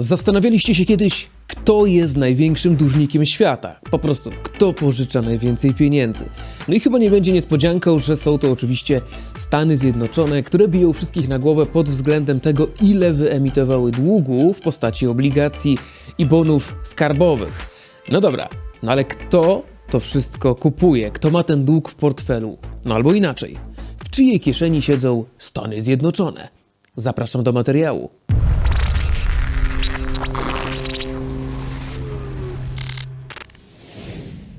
Zastanawialiście się kiedyś, kto jest największym dłużnikiem świata? Po prostu, kto pożycza najwięcej pieniędzy? No i chyba nie będzie niespodzianką, że są to oczywiście Stany Zjednoczone, które biją wszystkich na głowę pod względem tego, ile wyemitowały długu w postaci obligacji i bonów skarbowych. No dobra, no ale kto to wszystko kupuje? Kto ma ten dług w portfelu? No albo inaczej, w czyjej kieszeni siedzą Stany Zjednoczone? Zapraszam do materiału.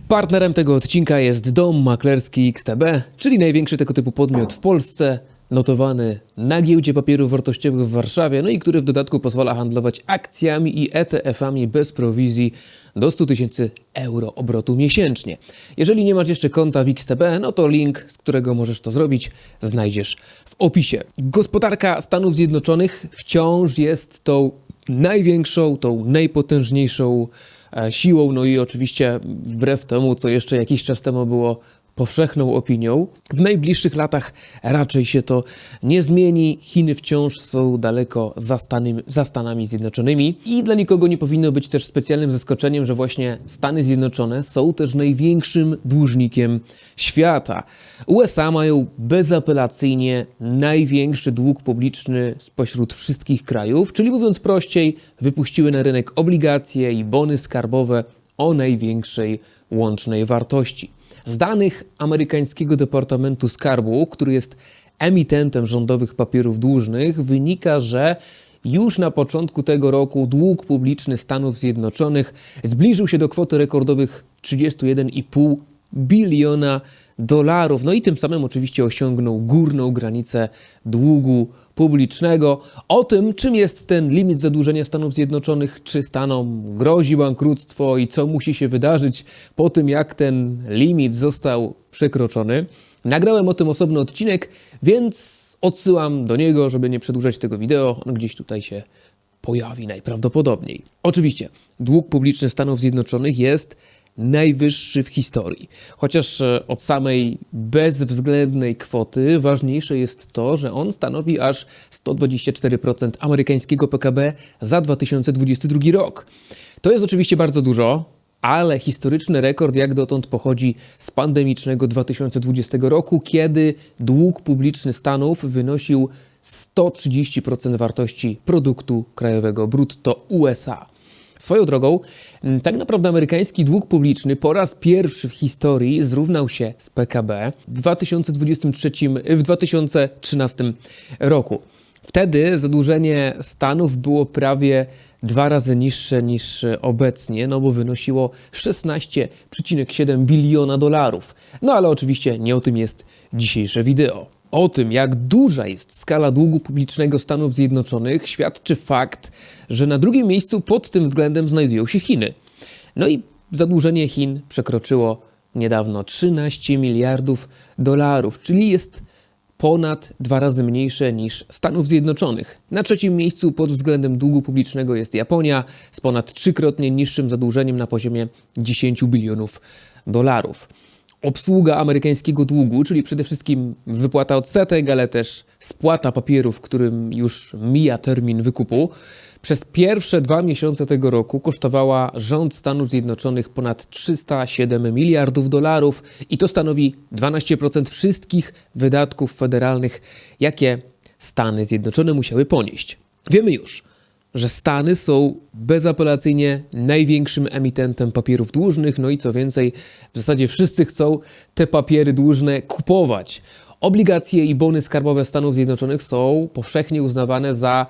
Partnerem tego odcinka jest Dom Maklerski XTB, czyli największy tego typu podmiot w Polsce, notowany na giełdzie papierów wartościowych w Warszawie, no i który w dodatku pozwala handlować akcjami i ETF-ami bez prowizji do 100 tysięcy euro obrotu miesięcznie. Jeżeli nie masz jeszcze konta w XTB, no to link, z którego możesz to zrobić, znajdziesz w opisie. Gospodarka Stanów Zjednoczonych wciąż jest tą największą, tą najpotężniejszą siłą, no i oczywiście wbrew temu, co jeszcze jakiś czas temu było powszechną opinią, w najbliższych latach raczej się to nie zmieni. Chiny wciąż są daleko za, Stany, za Stanami Zjednoczonymi i dla nikogo nie powinno być też specjalnym zaskoczeniem, że właśnie Stany Zjednoczone są też największym dłużnikiem świata. USA mają bezapelacyjnie największy dług publiczny spośród wszystkich krajów, czyli mówiąc prościej, wypuściły na rynek obligacje i bony skarbowe o największej łącznej wartości. Z danych amerykańskiego Departamentu Skarbu, który jest emitentem rządowych papierów dłużnych, wynika, że już na początku tego roku dług publiczny Stanów Zjednoczonych zbliżył się do kwoty rekordowych 31,5 biliona dolarów. No i tym samym oczywiście osiągnął górną granicę długu publicznego. O tym, czym jest ten limit zadłużenia Stanów Zjednoczonych, czy Stanom grozi bankructwo i co musi się wydarzyć po tym, jak ten limit został przekroczony. Nagrałem o tym osobny odcinek, więc odsyłam do niego, żeby nie przedłużać tego wideo. On gdzieś tutaj się pojawi najprawdopodobniej. Oczywiście, dług publiczny Stanów Zjednoczonych jest najwyższy w historii. Chociaż e, od samej bezwzględnej kwoty ważniejsze jest to, że on stanowi aż 124% amerykańskiego PKB za 2022 rok. To jest oczywiście bardzo dużo, ale historyczny rekord jak dotąd pochodzi z pandemicznego 2020 roku, kiedy dług publiczny Stanów wynosił 130% wartości produktu krajowego brutto USA. Swoją drogą, m, tak naprawdę amerykański dług publiczny po raz pierwszy w historii zrównał się z PKB w 2023, w 2013 roku. Wtedy zadłużenie Stanów było prawie dwa razy niższe niż obecnie, no bo wynosiło 16,7 biliona dolarów. No ale oczywiście nie o tym jest dzisiejsze wideo. O tym, jak duża jest skala długu publicznego Stanów Zjednoczonych, świadczy fakt, że na drugim miejscu pod tym względem znajdują się Chiny. No i zadłużenie Chin przekroczyło niedawno 13 miliardów dolarów, czyli jest ponad dwa razy mniejsze niż Stanów Zjednoczonych. Na trzecim miejscu pod względem długu publicznego jest Japonia z ponad trzykrotnie niższym zadłużeniem na poziomie 10 bilionów dolarów. Obsługa amerykańskiego długu, czyli przede wszystkim wypłata odsetek, ale też spłata papierów, którym już mija termin wykupu, przez pierwsze dwa miesiące tego roku kosztowała rząd Stanów Zjednoczonych ponad 307 miliardów dolarów i to stanowi 12% wszystkich wydatków federalnych, jakie Stany Zjednoczone musiały ponieść. Wiemy już, że Stany są bezapelacyjnie największym emitentem papierów dłużnych, no i co więcej, w zasadzie wszyscy chcą te papiery dłużne kupować. Obligacje i bony skarbowe Stanów Zjednoczonych są powszechnie uznawane za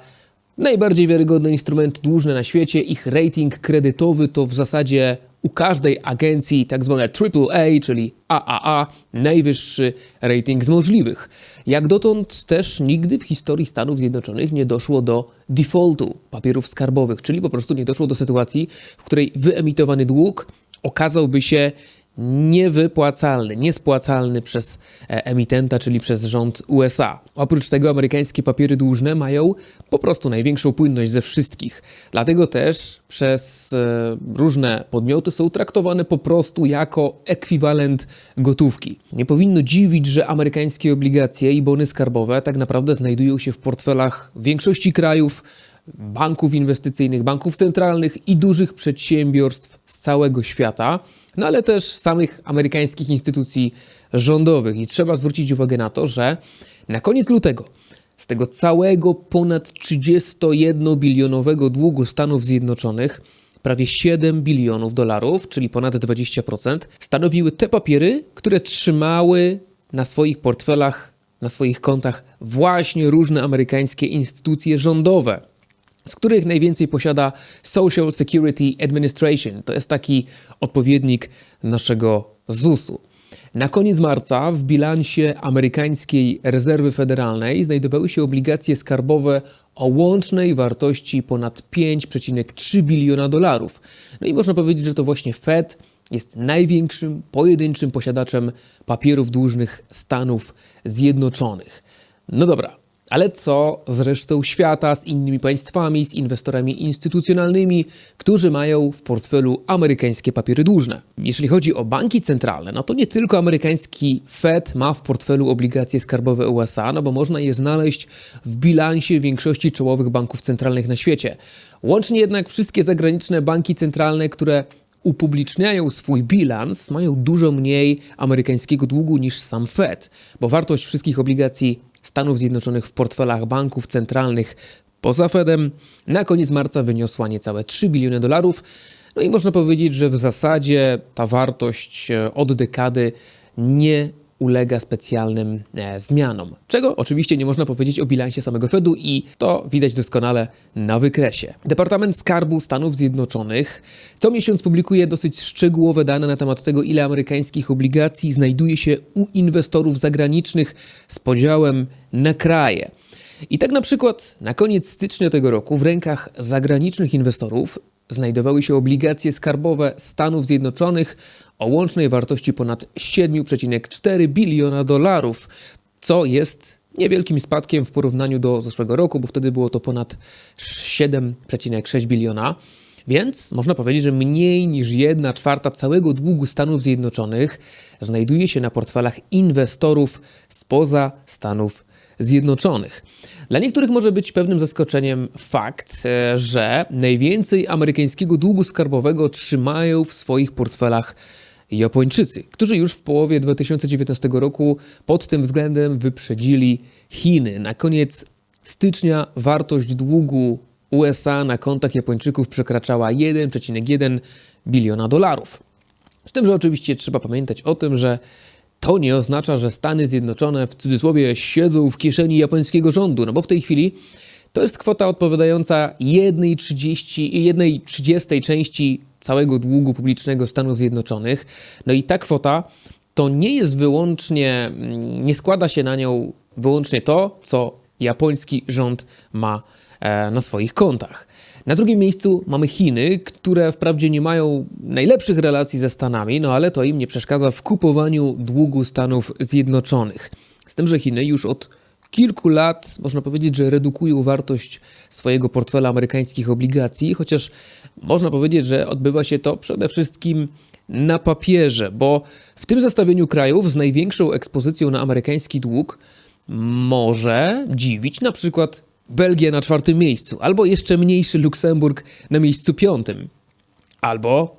najbardziej wiarygodne instrumenty dłużne na świecie. Ich rating kredytowy to w zasadzie u każdej agencji tak zwane AAA, czyli AAA, najwyższy rating z możliwych. Jak dotąd też nigdy w historii Stanów Zjednoczonych nie doszło do defaultu papierów skarbowych, czyli po prostu nie doszło do sytuacji, w której wyemitowany dług okazałby się niewypłacalny, niespłacalny przez e, emitenta, czyli przez rząd USA. Oprócz tego amerykańskie papiery dłużne mają po prostu największą płynność ze wszystkich. Dlatego też przez e, różne podmioty są traktowane po prostu jako ekwiwalent gotówki. Nie powinno dziwić, że amerykańskie obligacje i bony skarbowe tak naprawdę znajdują się w portfelach większości krajów, banków inwestycyjnych, banków centralnych i dużych przedsiębiorstw z całego świata, no ale też samych amerykańskich instytucji rządowych. I trzeba zwrócić uwagę na to, że na koniec lutego z tego całego ponad 31-bilionowego długu Stanów Zjednoczonych prawie 7 bilionów dolarów, czyli ponad 20%, stanowiły te papiery, które trzymały na swoich portfelach, na swoich kontach właśnie różne amerykańskie instytucje rządowe, z których najwięcej posiada Social Security Administration. To jest taki odpowiednik naszego ZUS-u. Na koniec marca w bilansie amerykańskiej rezerwy federalnej znajdowały się obligacje skarbowe o łącznej wartości ponad 5,3 biliona dolarów. No i można powiedzieć, że to właśnie Fed jest największym pojedynczym posiadaczem papierów dłużnych Stanów Zjednoczonych. No dobra, ale co z resztą świata, z innymi państwami, z inwestorami instytucjonalnymi, którzy mają w portfelu amerykańskie papiery dłużne? Jeśli chodzi o banki centralne, no to nie tylko amerykański Fed ma w portfelu obligacje skarbowe USA, no bo można je znaleźć w bilansie większości czołowych banków centralnych na świecie. Łącznie jednak wszystkie zagraniczne banki centralne, które upubliczniają swój bilans, mają dużo mniej amerykańskiego długu niż sam Fed, bo wartość wszystkich obligacji Stanów Zjednoczonych w portfelach banków centralnych poza Fedem na koniec marca wyniosła niecałe 3 biliony dolarów. No i można powiedzieć, że w zasadzie ta wartość e, od dekady nie ulega specjalnym e, zmianom. Czego oczywiście nie można powiedzieć o bilansie samego Fedu i to widać doskonale na wykresie. Departament Skarbu Stanów Zjednoczonych co miesiąc publikuje dosyć szczegółowe dane na temat tego, ile amerykańskich obligacji znajduje się u inwestorów zagranicznych z podziałem na kraje. I tak na przykład na koniec stycznia tego roku w rękach zagranicznych inwestorów znajdowały się obligacje skarbowe Stanów Zjednoczonych o łącznej wartości ponad 7,4 biliona dolarów, co jest niewielkim spadkiem w porównaniu do zeszłego roku, bo wtedy było to ponad 7,6 biliona. Więc można powiedzieć, że mniej niż 1 czwarta całego długu Stanów Zjednoczonych znajduje się na portfelach inwestorów spoza Stanów Zjednoczonych. Dla niektórych może być pewnym zaskoczeniem fakt, e, że najwięcej amerykańskiego długu skarbowego trzymają w swoich portfelach Japończycy, którzy już w połowie 2019 roku pod tym względem wyprzedzili Chiny. Na koniec stycznia wartość długu USA na kontach Japończyków przekraczała 1,1 biliona dolarów. Z tym, że oczywiście trzeba pamiętać o tym, że to nie oznacza, że Stany Zjednoczone w cudzysłowie siedzą w kieszeni japońskiego rządu, no bo w tej chwili to jest kwota odpowiadająca 1,30, 30 części całego długu publicznego Stanów Zjednoczonych. No i ta kwota to nie jest wyłącznie, mm, nie składa się na nią wyłącznie to, co japoński rząd ma e, na swoich kontach. Na drugim miejscu mamy Chiny, które wprawdzie nie mają najlepszych relacji ze Stanami, no ale to im nie przeszkadza w kupowaniu długu Stanów Zjednoczonych. Z tym, że Chiny już od kilku lat, można powiedzieć, że redukują wartość swojego portfela amerykańskich obligacji, chociaż można powiedzieć, że odbywa się to przede wszystkim na papierze, bo w tym zestawieniu krajów z największą ekspozycją na amerykański dług może dziwić na przykład Belgia na czwartym miejscu, albo jeszcze mniejszy Luksemburg na miejscu piątym, albo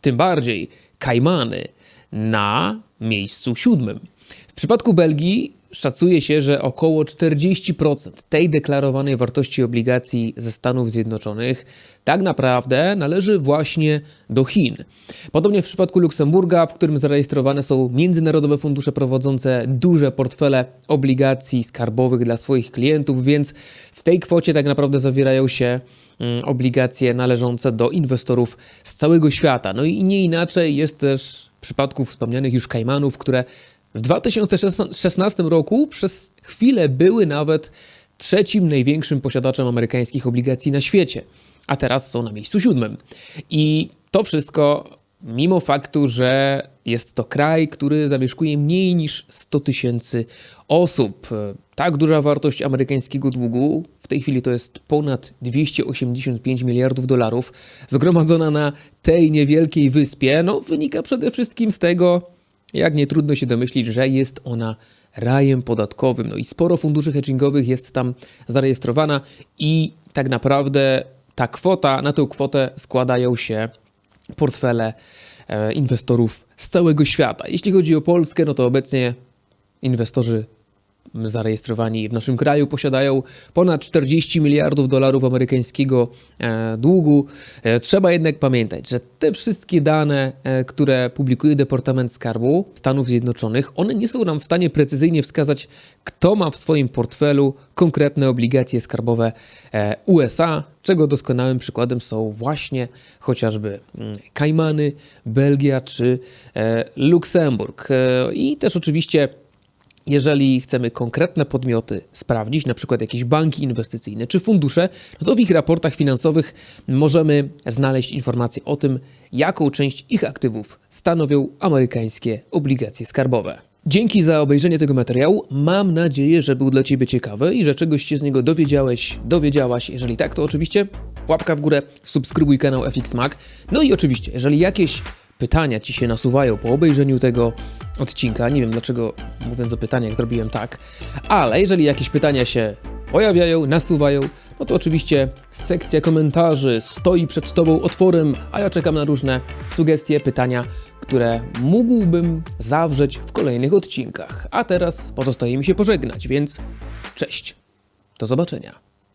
tym bardziej Kajmany na miejscu siódmym. W przypadku Belgii Szacuje się, że około 40% tej deklarowanej wartości obligacji ze Stanów Zjednoczonych tak naprawdę należy właśnie do Chin. Podobnie w przypadku Luksemburga, w którym zarejestrowane są międzynarodowe fundusze prowadzące duże portfele obligacji skarbowych dla swoich klientów, więc w tej kwocie tak naprawdę zawierają się mm, obligacje należące do inwestorów z całego świata. No i nie inaczej jest też w przypadku wspomnianych już Kajmanów, które w 2016 roku przez chwilę były nawet trzecim największym posiadaczem amerykańskich obligacji na świecie, a teraz są na miejscu siódmym. I to wszystko mimo faktu, że jest to kraj, który zamieszkuje mniej niż 100 tysięcy osób. Tak duża wartość amerykańskiego długu, w tej chwili to jest ponad 285 miliardów dolarów, zgromadzona na tej niewielkiej wyspie, no wynika przede wszystkim z tego, jak nie trudno się domyślić, że jest ona rajem podatkowym. No i sporo funduszy hedgingowych jest tam zarejestrowana i tak naprawdę ta kwota, na tę kwotę składają się portfele e, inwestorów z całego świata. Jeśli chodzi o Polskę, no to obecnie inwestorzy zarejestrowani w naszym kraju posiadają ponad 40 miliardów dolarów amerykańskiego e, długu. E, trzeba jednak pamiętać, że te wszystkie dane, e, które publikuje Departament Skarbu Stanów Zjednoczonych, one nie są nam w stanie precyzyjnie wskazać, kto ma w swoim portfelu konkretne obligacje skarbowe USA, czego doskonałym przykładem są właśnie chociażby mm, Kajmany, Belgia czy Luksemburg. I też oczywiście jeżeli chcemy konkretne podmioty sprawdzić, na przykład jakieś banki inwestycyjne czy fundusze, no to w ich raportach finansowych możemy znaleźć informacje o tym, jaką część ich aktywów stanowią amerykańskie obligacje skarbowe. Dzięki za obejrzenie tego materiału. Mam nadzieję, że był dla Ciebie ciekawy i że czegoś się z niego dowiedziałeś, dowiedziałaś. Jeżeli tak, to oczywiście łapka w górę, subskrybuj kanał FX Mag. No i oczywiście, jeżeli jakieś pytania ci się nasuwają po obejrzeniu tego odcinka. Nie wiem dlaczego mówiąc o pytaniach zrobiłem tak, ale jeżeli jakieś pytania się pojawiają, nasuwają, no to oczywiście sekcja komentarzy stoi przed Tobą otworem, a ja czekam na różne sugestie, pytania, które mógłbym zawrzeć w kolejnych odcinkach. A teraz pozostaje mi się pożegnać, więc cześć. Do zobaczenia.